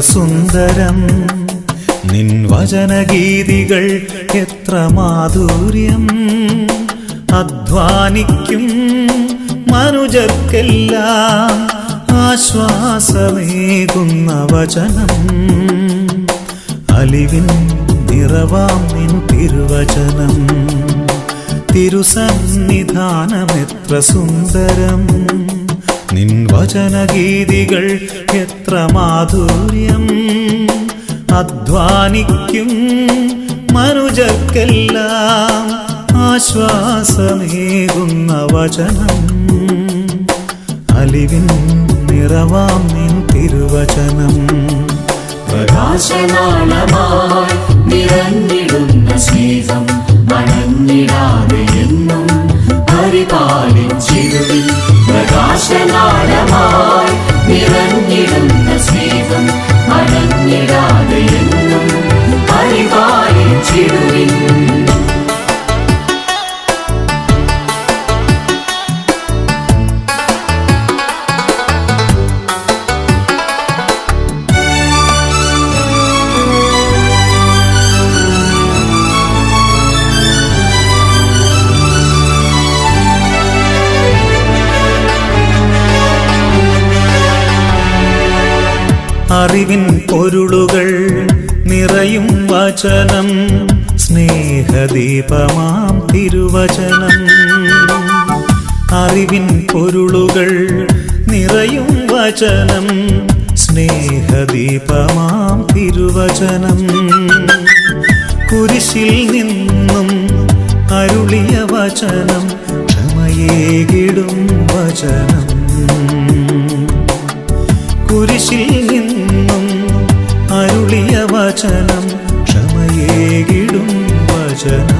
സുന്ദരം. നിൻ വചനഗീതികൾ എത്ര മാധുര്യം. അധ്വാനിക്കും മനുജർക്കെല്ലാം ആശ്വാസമേകുന്ന വചനം. അലിവിൻ നിറവാം നിൻ തിരുവചനം. തിരുസന്നിധാനമെത്ര സുന്ദരം. നിൻ വചനഗീതികൾ എത്ര മാധുര്യം. അധ്വാനിക്കും മനുജക്കെല്ലാം ആശ്വാസമേകുന്ന വചനം. അലിവിൻ നിറവാം നിൻ തിരുവചനം. പ്രകാശനാളമായി നിറഞ്ഞിടുന്ന സ്നേഹം മണഞ്ഞിടാതെ വചനം സ്നേഹദീപമാം തിരുവചനം അറിവിൻ പൊരുളുകൾ നിറയും വചനം സ്നേഹദീപമാം തിരുവചനം കുരിശിൽ നിന്നും അരുളിയ വചനം ക്ഷമയേകിടും വചനം. കുരിശിൽ നിന്നും അരുളിയ വചനം Britain.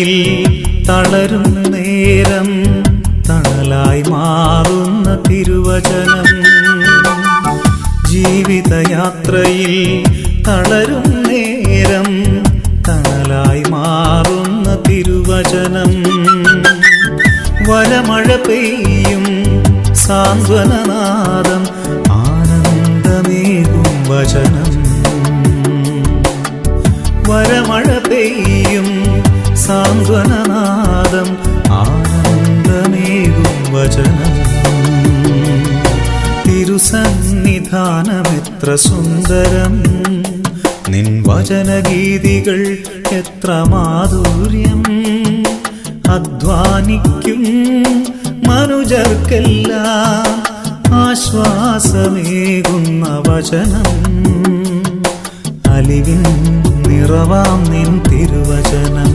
ജീവിതയാത്രയിൽ തളരും നേരം തണലായി മാറുന്ന തിരുവചനം. ജീവിതയാത്രയിൽ തളരും നേരം തണലായി മാറുന്ന തിരുവചനം. വരമഴ പെയ്യും സാന്ത്വനനാദം ആനന്ദമേകും വചനം. വരമഴ പെയ്യും സാന്ത്വനനാദം ആനന്ദമേകും വചനം. തിരുസന്നിധാനമെത്ര സുന്ദരം നിൻ വചനഗീതികൾ എത്ര മാധുര്യം. അധ്വാനിക്കും മനുജർക്കെല്ലാം ആശ്വാസമേകുന്ന വചനം. അലിവിൻ നിറവാം നിൻ തിരുവചനം.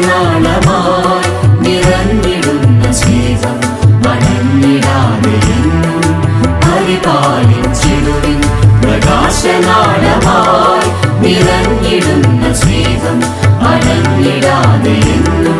പ്രകാശനാളമായി നിറഞ്ഞിടുന്ന സ്നേഹം മണഞ്ഞിടാതെ എന്നും പരിപാലിച്ചിടുവിൻ പ്രകാശനാളമായി നിറഞ്ഞിടുന്ന സ്നേഹം മണഞ്ഞിടാതെ എന്നും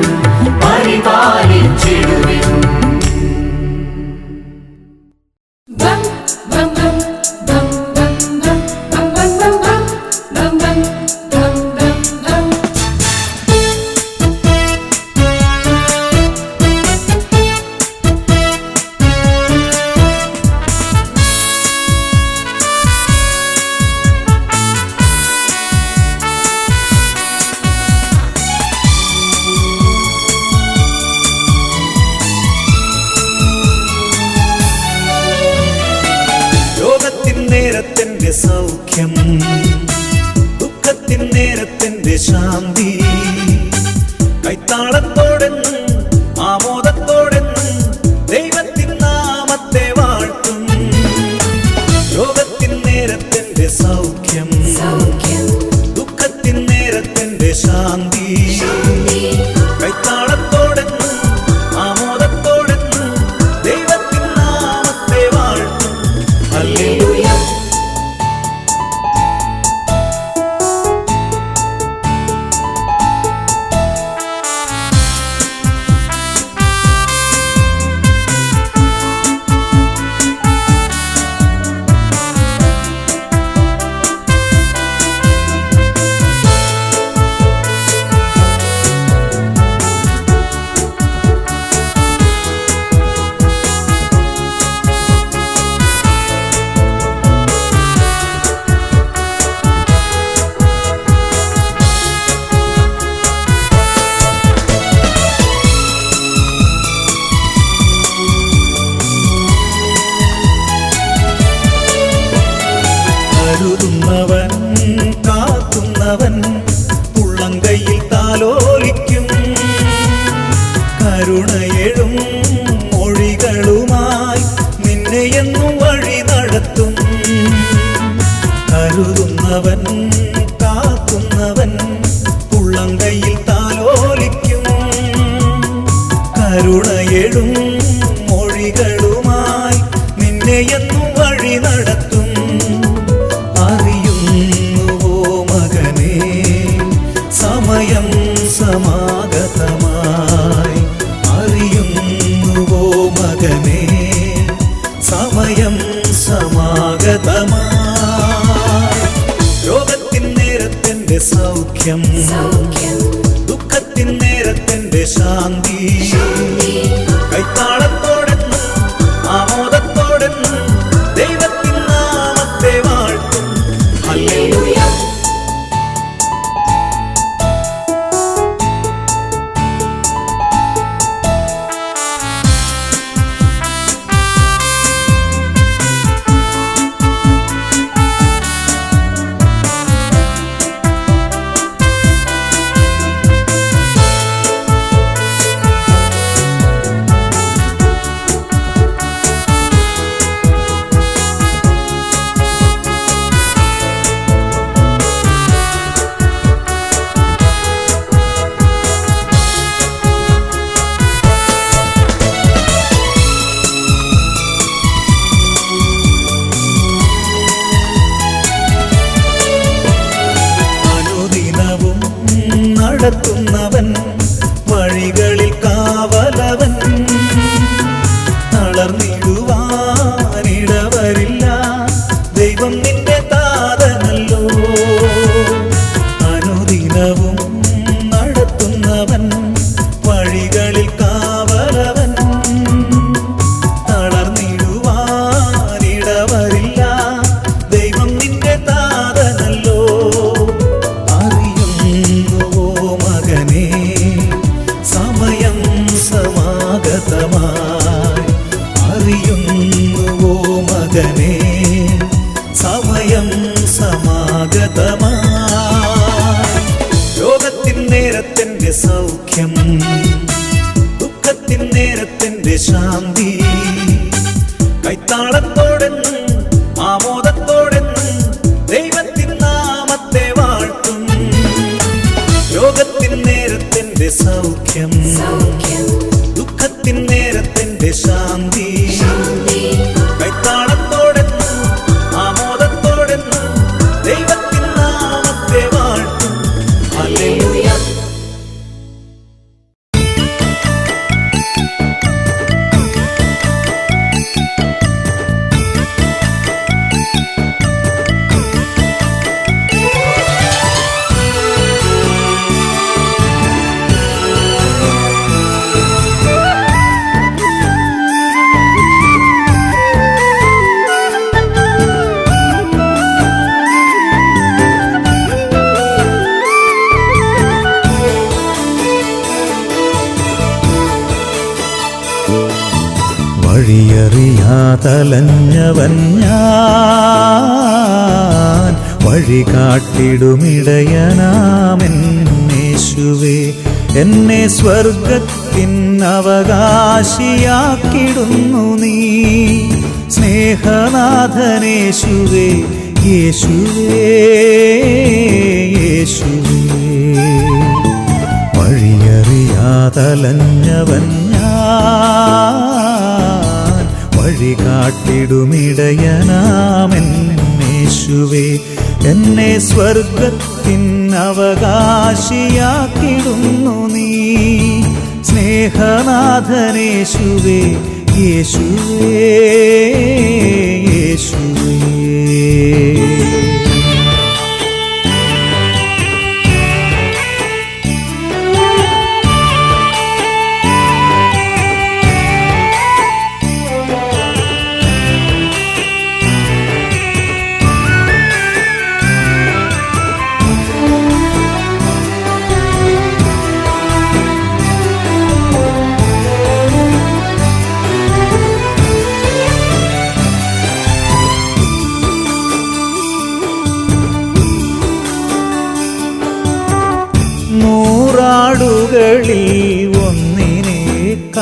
നടത്തും. ഇടവരില്ല അറിയാതലഞ്ഞവൻ ഞാൻ വഴി കാട്ടിടുമിടയനാമെന്നേശുവേ എന്നെ സ്വർഗത്തിൻ അവകാശിയാക്കിടുന്നു നീ. സ്നേഹനാഥനേശുവേ യേശുവേ യേശുവേ. വഴിയറിയാതലഞ്ഞവൻ ഞാൻ വഴി കാട്ടിടുമിടയനാമേശുവേ എന്നെ സ്വർഗത്തിൻ അവകാശിയാക്കിടുന്നു നീ. സ്നേഹനാഥനേശുവേ യേശുവേ.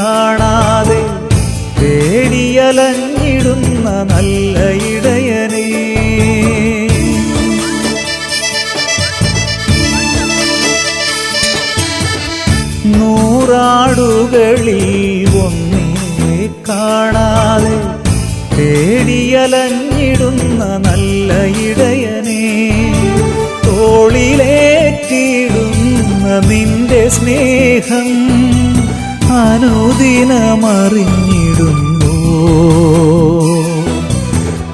കാണാതെ പേടിയലഞ്ഞിടുന്ന നല്ല ഇടയനേ. നൂറാടുകളിൽ ഒന്നേ കാണാതെ പേടിയലഞ്ഞിടുന്ന നല്ല ഇടയനെ. തോളിലേറ്റിടുന്ന നിന്റെ സ്നേഹം അനുദിനമറിഞ്ഞിടുമ്പോ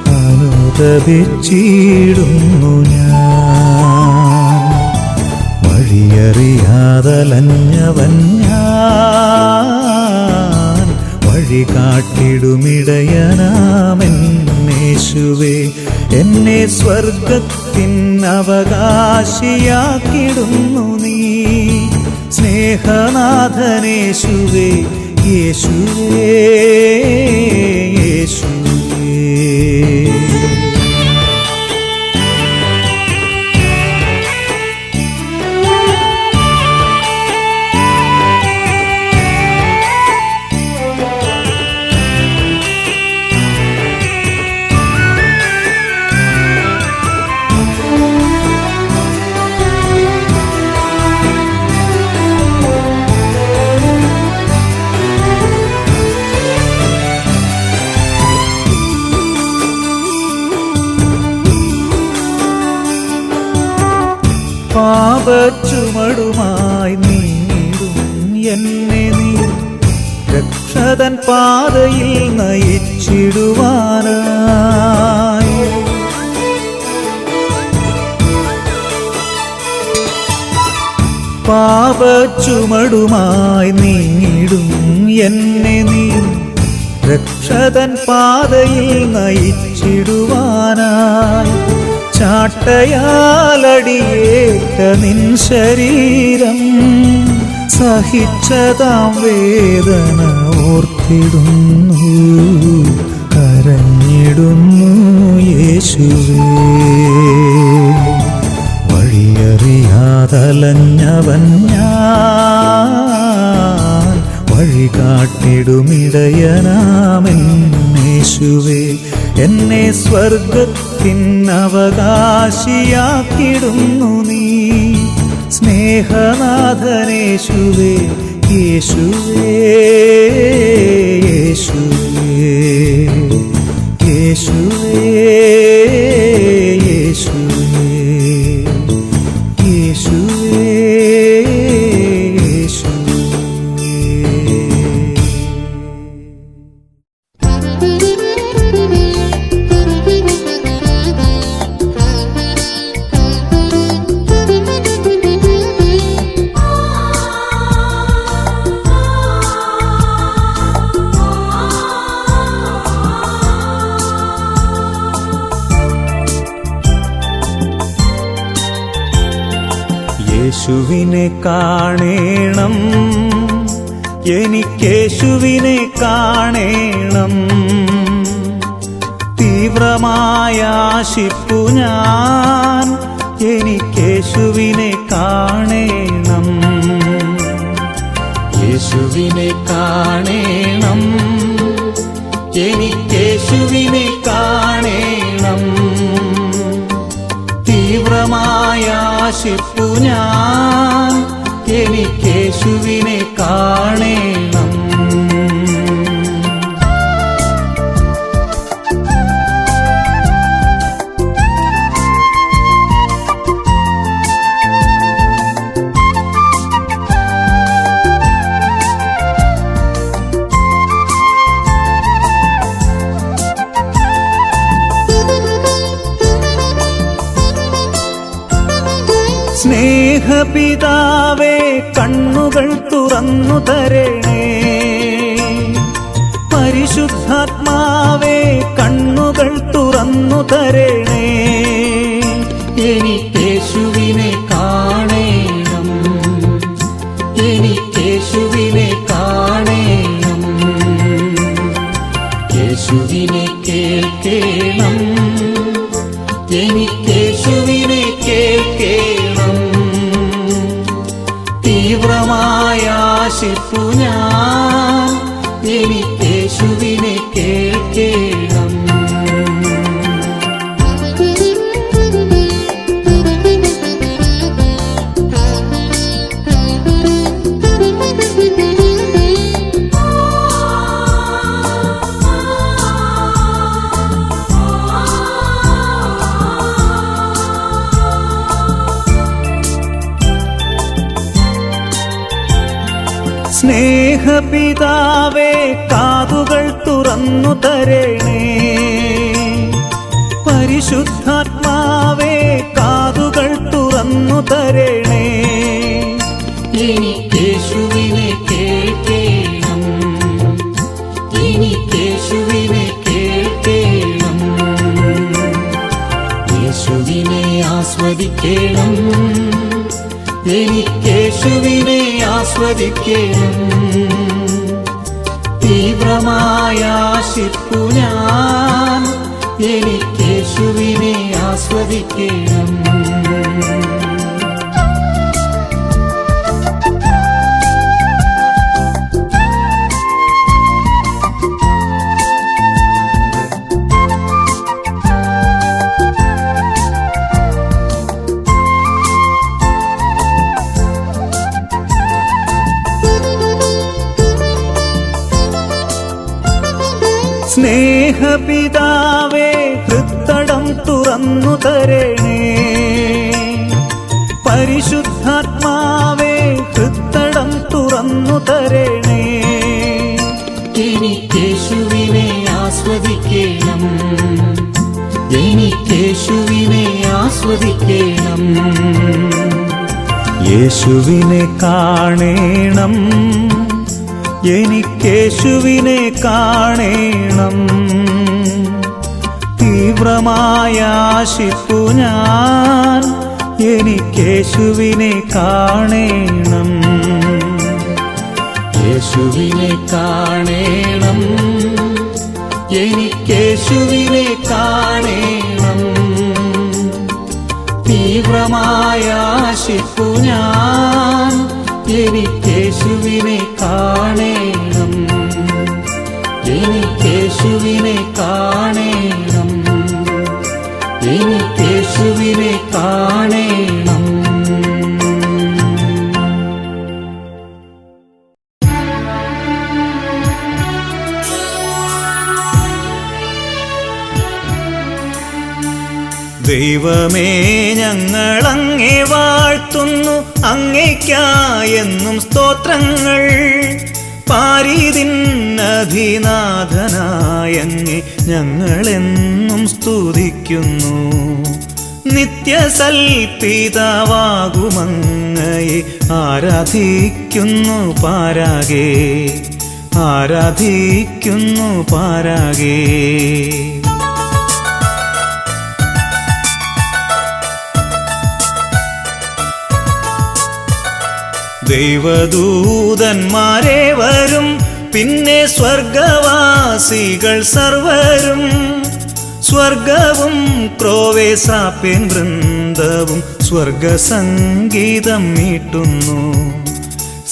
അനുദപിച്ചിടുന്നു ഞാൻ. വഴിയറിയാതലഞ്ഞവൻ ഞാൻ. വഴി കാട്ടിടുമിടയനാമെന്നേശുവേ എന്നെ സ്വർഗത്തിൻ അവകാശിയാക്കിടുന്നു നീ. സ്നേഹനാഥനേശുവേ യേശുവേ യേശുവേ. പാപച്ചുമടുമായി നീടും എന്നെ നീ. രക്ഷതൻ പാതയിൽ നയിച്ചിടുവാനായി. പാപച്ചുമടുമായി നീങ്ങിടും എന്നെ നീ. രക്ഷതൻ പാതയിൽ നയിച്ചിടുവാനായി. ചാട്ടയാലടിയേറ്റ നിൻ ശരീരം സഹിച്ചതാം വേദന ഓർത്തിടുന്നു. കരഞ്ഞിടുന്നു യേശുവേ. വഴിയറിയാതലഞ്ഞവൻ ഞാൻ വഴി കാട്ടിടുമിടയനാമെന്നേശുവേ എന്നെ സ്വർഗത്തിൻ അവകാശിയാക്കിടുന്നു നീ. സ്നേഹനാഥനേശുവേ യേശുവേ യേശുവേ യേശുവേ യേശുവേ. യേശുവിനെ കാണേണം. എനിക്കേശുവിനെ കാണേണം. തീവ്രമായ ആശിപ്പു ഞാൻ എനിക്കേശുവിനെ കാണേണം. യേശുവിനെ കാണേണം. എനിക്കേശുവിനെ കാണേണം. ആശിപ്പു ഞാൻ. എനിക്കേശുവിനെ കാണേണം തുറന്നു തരണേ. പരിശുദ്ധാത്മാവേ കണ്ണുകൾ തുറന്നു തരണേ. എനിക്കേശുവിനെ കാണേണം. എനിക്കേശുവിനെ കാണേണം. യേശുവിനെ കേൾക്കേണം. എനിക്കേശുവിനെ യേശുവിനാശ്വദിക്കേണമോദമായാശിപ്പു ഞാൻ. എനിക്കേശുവിനെ തുറന്നു പരിശുദ്ധാത്മാവേ കാതുകൾ തുറന്നു തരണേ. എനിക്കേശുവിനെ കേൾക്കേണം. എനിക്കേശുവിനെ കേൾക്കേണം. യേശുവിനെ ആസ്വദിക്കണം. എനിക്കേശുവിനെ ആസ്വദിക്കണം. ആശിപ്പു ഞാൻ. എനിക്കേശുവിനെ ആസ്വദിക്കണം. സ്നേഹപിതാവേ ഹൃത്തടം തുറന്നു തരണേ. പരിശുദ്ധാത്മാവേ ഹൃത്തടം തുറന്നു തരണേ. എനിക്കേശുവിനെ ആസ്വദിക്കണം. എനിക്കേശുവിനെ ആസ്വദിക്കണം. യേശുവിനെ കാണേണം. എനിക്കേശുവിനെ കാണേണം. തീവ്രമായ ആശിപ്പു ഞാൻ. എനിക്കേശുവിനെ കാണേണം. യേശുവിനെ കാണേണം. എനിക്കേശുവിനെ കാണേണം. തീവ്രമായാശിപ്പു ഞാൻ. എനിക്കേശുവിനെ കാണേണം. എനിക്കേശുവിനെ കാണേണം. എനിക്കേശുവിനെ കാണേണം. ദൈവമേ ഞങ്ങളങ്ങേ വാഴ്ത്തുന്നു അങ്ങേക്കായെന്നും സ്തോത്രങ്ങൾ. പാരിതിന്നധിനാഥനായങ്ങെ ഞങ്ങളെന്നും സ്തുതിക്കുന്നു. നിത്യസൽപിതാവാകുമങ്ങയെ ആരാധിക്കുന്നു പാരാകേ ആരാധിക്കുന്നു പാരാകേ. ദൈവദൂതന്മാരെ വരും. പിന്നെ സ്വർഗവാസികൾ സർവരും. സ്വർഗവും ക്രോവേസാപ്യൻ വൃന്ദവും സ്വർഗസംഗീതം മീട്ടുന്നു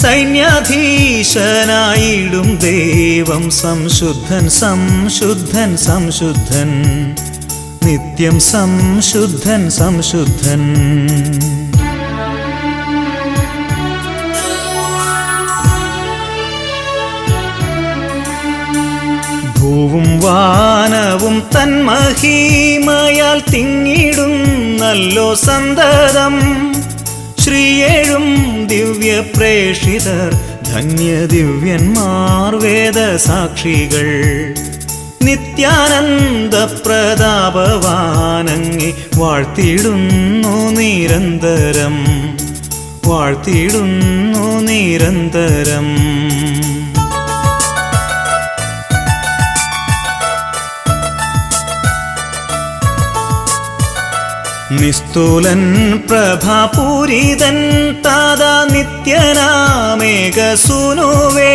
സൈന്യാധീശനായിടും ദൈവം സംശുദ്ധൻ സംശുദ്ധൻ സംശുദ്ധൻ. നിത്യം സംശുദ്ധൻ സംശുദ്ധൻ. ഭൂവും വാനവും തന്മഹീമയാൽ തിങ്ങിടുന്നല്ലോ സന്തതം. ശ്രീയേഴും ദിവ്യ പ്രേഷിതർ ധന്യ ദിവ്യന്മാർ വേദസാക്ഷികൾ. നിത്യാനന്ദ പ്രതാപവാനങ്ങി വാഴ്ത്തിയിടുന്നു നിരന്തരം. വാഴ്ത്തിയിടുന്നു നിരന്തരം. നിസ്തുലൻ പ്രഭാപൂരിതൻ താതാ നിത്യനാമേകസുനുവേ.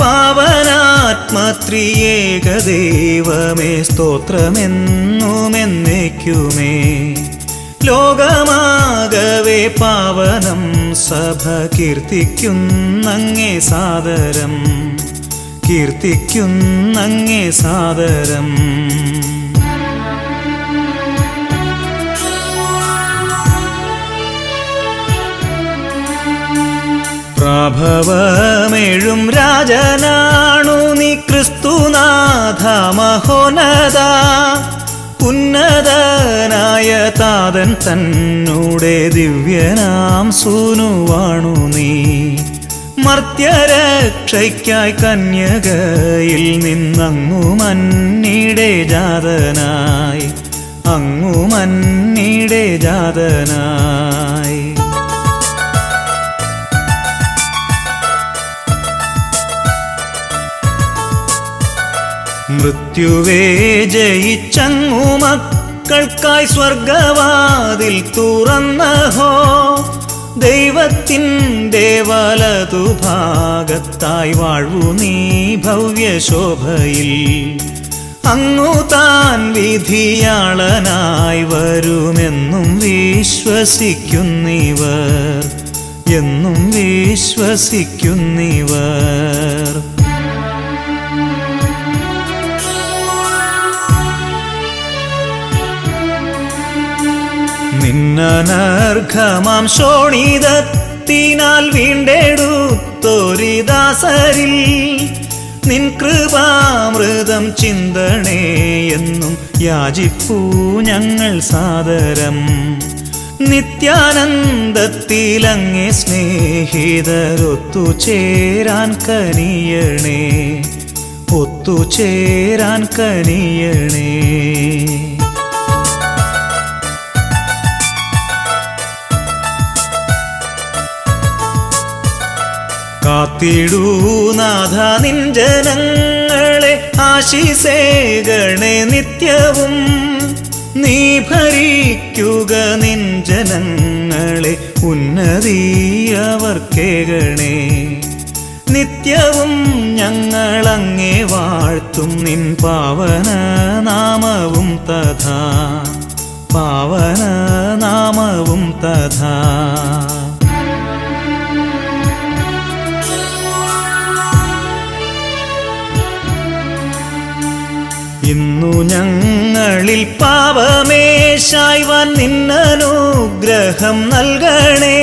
പാവനാത്മത്രിയേകദേവമേ സ്തോത്രമെന്നുമെന്നേക്കുമേ. ലോകമാകവേ പാവനം സഭ കീർത്തിക്കുന്നങ്ങേ സാദരം. കീർത്തിക്കുന്നങ്ങേ സാദരം. പ്രഭവമേഴും രാജനാണു നീ ക്രിസ്തുനാഥ മഹോനത ഉന്നതനായ താതൻ തന്നൂടെ ദിവ്യനാം സൂനുവാണു നീ. മർത്യരക്ഷയ്ക്കായി കന്യകയിൽ നിന്നങ്ങു മന്നിടെ ജാതനായി അങ്ങു മന്നിടെ ജാതനായി. മൃത്യുവേ ജയിച്ചങ്ങു മക്കൾക്കായി സ്വർഗവാതിൽ തുറന്നഹോ. ദൈവത്തിൻ ദേവാലതു ഭാഗത്തായി വാഴു നീ ഭവ്യശോഭയിൽ. അങ്ങു താൻ വിധിയാളനായി വരുമെന്നും വിശ്വസിക്കുന്നിവർ എന്നും വിശ്വസിക്കുന്നിവർ. നിന്നനർഘമാം ശോണിതത്തിനാൽ വീണ്ടെടുത്തൊരിദാസരിൽ നിൻ കൃപാമൃതം ചിന്തണേ എന്നും യാചിപ്പൂ ഞങ്ങൾ സാദരം. നിത്യാനന്ദത്തിലങ്ങെ സ്നേഹിതരൊത്തു ചേരാൻ കനിയണേ ഒത്തു ചേരാൻ കനിയണേ. കാത്തിടൂ നാഥ നിൻ ജനങ്ങളെ ആശിസേകണേ നിത്യവും. നീ ഭരിക്കുക നിൻ ജനങ്ങളെ ഉന്നതിയവർക്കേകണേ. നിത്യവും ഞങ്ങളങ്ങേ വാഴ്ത്തും നിൻ പാവന നാമവും തഥാ. പാവന നാമവും തഥാ. ഇന്നു ഞങ്ങളിൽ പാപമേശായി വന്നിന്നനുഗ്രഹം നൽകണേ.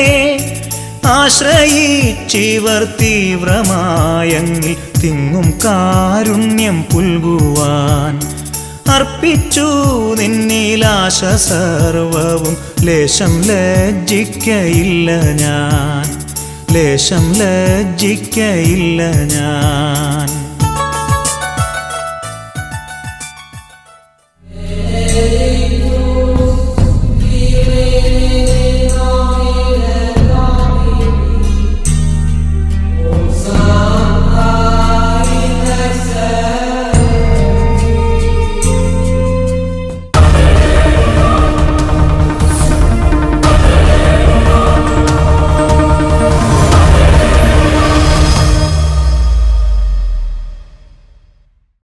ആശ്രയിച്ചിവർ തീവ്രമായങ്ങിൽ തിങ്ങും കാരുണ്യം പുൽകുവാൻ. അർപ്പിച്ചു നിന്നിലാശ സർവവും. ലേശം ലജ്ജിക്കയില്ല ഞാൻ. ലേശം ലജ്ജിക്കയില്ല ഞാൻ.